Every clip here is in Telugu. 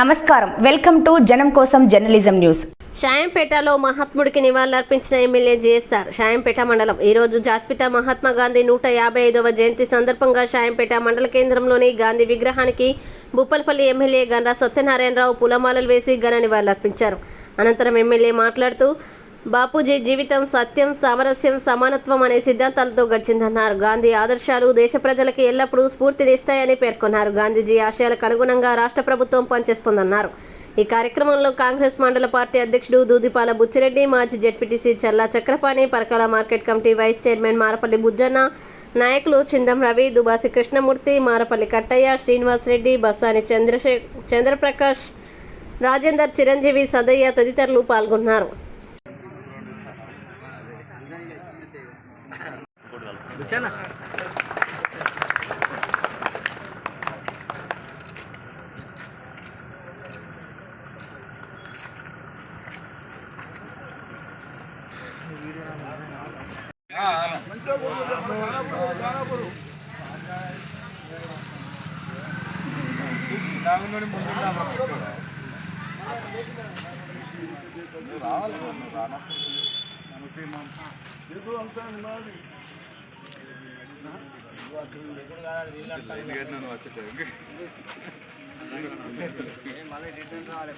నమస్కారం. వెల్కమ్ టు జనం కోసం జర్నలిజం న్యూస్. షాయంపేటలో మహాత్ముడికి నివాళులర్పించిన ఎమ్మెల్యే జేఎస్ఆర్ షాయంపేట మండలం. ఈ రోజు జాతిపిత మహాత్మా గాంధీ నూట యాభై ఐదవ జయంతి సందర్భంగా షాయంపేట మండల కేంద్రంలోని గాంధీ విగ్రహానికి బుప్పలపల్లి ఎమ్మెల్యే గండ్రా సత్యనారాయణరావు పూలమాలలు వేసి ఘన నివాళులర్పించారు. అనంతరం ఎమ్మెల్యే మాట్లాడుతూ బాపూజీ జీవితం సత్యం సామరస్యం సమానత్వం అనే సిద్ధాంతాలతో గడిచిందన్నారు. గాంధీ ఆదర్శాలు దేశ ప్రజలకి ఎల్లప్పుడూ స్ఫూర్తినిస్తాయని పేర్కొన్నారు. గాంధీజీ ఆశయాలకు అనుగుణంగా రాష్ట్ర ప్రభుత్వం పనిచేస్తోందన్నారు. ఈ కార్యక్రమంలో కాంగ్రెస్ మండల పార్టీ అధ్యక్షుడు దూదిపాల బుచ్చిరెడ్డి మాజీ ZPTC Challa Chakrapani Parakala market committee vice chairman Marapalli Bujjanna నాయకులు చిందం రవి దుబాసి కృష్ణమూర్తి మారపల్లి కట్టయ్య శ్రీనివాస్ రెడ్డి బస్సాని చంద్రశే చంద్రప్రకాష్ రాజేందర్ చిరంజీవి సదయ్య తదితరులు పాల్గొన్నారు. છે ને నాగనోడి ముందు రావాలి రానప్పుడు మనకి మన ఎదురు అంతా ఉన్నది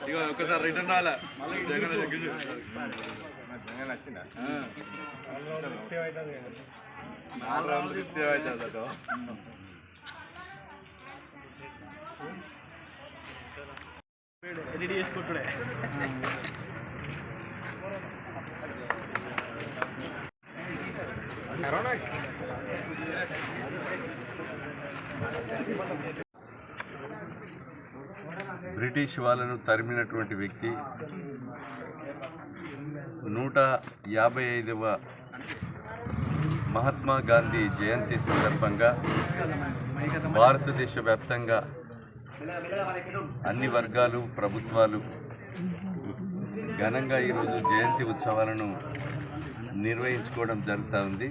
ఇక ఒక్కసారి రిటర్న్ రాలే జగన్ జగ్గించు జగన్ వచ్చిందా నాలుగు రౌండ్లు తృప్తి అవుతుంది అదో బ్రిటిష్ వాళ్ళను తరిమినటువంటి వ్యక్తి నూట యాభై ఐదవ మహాత్మా గాంధీ జయంతి సందర్భంగా భారతదేశ వ్యాప్తంగా అన్ని వర్గాలు ప్రభుత్వాలు ఘనంగా ఈరోజు జయంతి ఉత్సవాలను నిర్వహించుకోవడం జరుగుతూ ఉంది.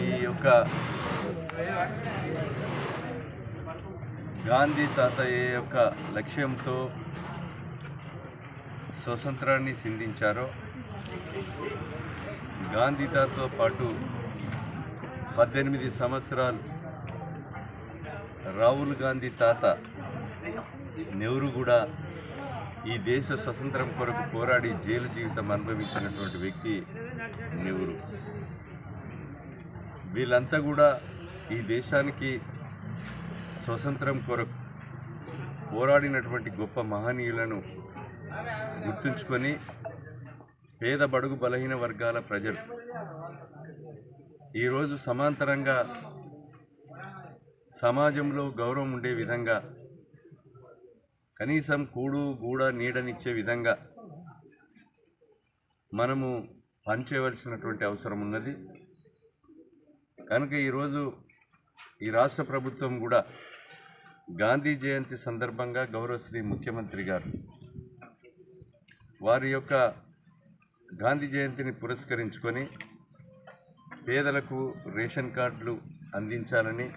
ఈ యొక్క గాంధీ తాత యొక్క లక్ష్యంతో స్వతంత్రాన్ని సింధించారో గాంధీ తాతతో పాటు పద్దెనిమిది సంవత్సరాలు రాహుల్ గాంధీ తాత నెహ్రూ కూడా ఈ దేశ స్వతంత్రం కొరకు పోరాడి జైలు జీవితం అనుభవించినటువంటి వ్యక్తి నెహ్రూ. వీళ్ళంతా కూడా ఈ దేశానికి స్వతంత్రం కొరకు పోరాడినటువంటి గొప్ప మహనీయులను గుర్తుంచుకొని పేద బడుగు బలహీన వర్గాల ప్రజలు ఈరోజు సమాంతరంగా సమాజంలో గౌరవం ఉండే విధంగా కనీసం కూడు గూడ నీడనిచ్చే విధంగా మనము పనిచేయవలసినటువంటి అవసరం ఉన్నది. కనుక ఈరోజు ఈ రాష్ట్ర ప్రభుత్వం కూడా గాంధీ జయంతి సందర్భంగా గౌరవశ్రీ ముఖ్యమంత్రి గారు వారి యొక్క గాంధీ జయంతిని పురస్కరించుకొని పేదలకు రేషన్ కార్డులు అందించాలని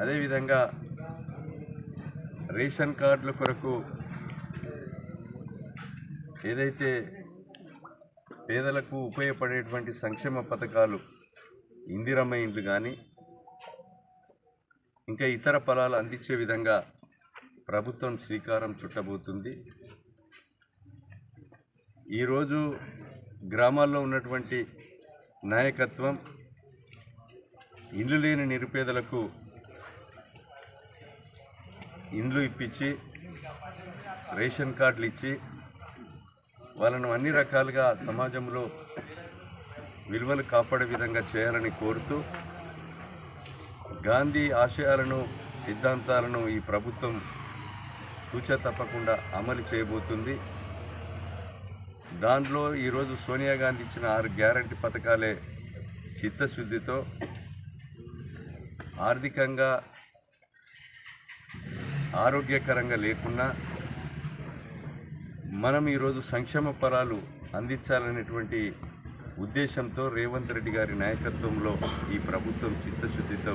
అదేవిధంగా రేషన్ కార్డుల కొరకు ఏదైతే పేదలకు ఉపయోగపడేటువంటి సంక్షేమ పథకాలు ఇందిరమ్మ ఇండ్లు కానీ ఇంకా ఇతర ఫలాలు అందించే విధంగా ప్రభుత్వం శ్రీకారం చుట్టబోతుంది. ఈరోజు గ్రామాల్లో ఉన్నటువంటి నాయకత్వం ఇల్లు లేని నిరుపేదలకు ఇండ్లు ఇప్పించి రేషన్ కార్డులు ఇచ్చి వాళ్ళను అన్ని రకాలుగా సమాజంలో విలువలు కాపాడే విధంగా చేయాలని కోరుతూ గాంధీ ఆశయాలను సిద్ధాంతాలను ఈ ప్రభుత్వం తూచా తప్పకుండా అమలు చేయబోతుంది. దాంట్లో ఈరోజు సోనియా గాంధీ ఇచ్చిన ఆరు గ్యారంటీ పథకాలే చిత్తశుద్ధితో ఆర్థికంగా ఆరోగ్యకరంగా లేకున్నా మనం ఈరోజు సంక్షేమ పరాలు అందించాలనేటువంటి ఉద్దేశంతో రేవంత్ రెడ్డి గారి నాయకత్వంలో ఈ ప్రభుత్వం చిత్తశుద్ధితో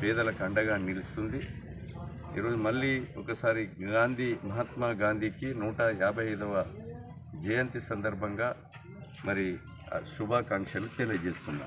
పేదలకు అండగా నిలుస్తుంది. ఈరోజు మళ్ళీ ఒకసారి గాంధీ మహాత్మా గాంధీకి నూట యాభై ఐదవ జయంతి సందర్భంగా మరి ఆ శుభాకాంక్షలు తెలియజేస్తున్నా.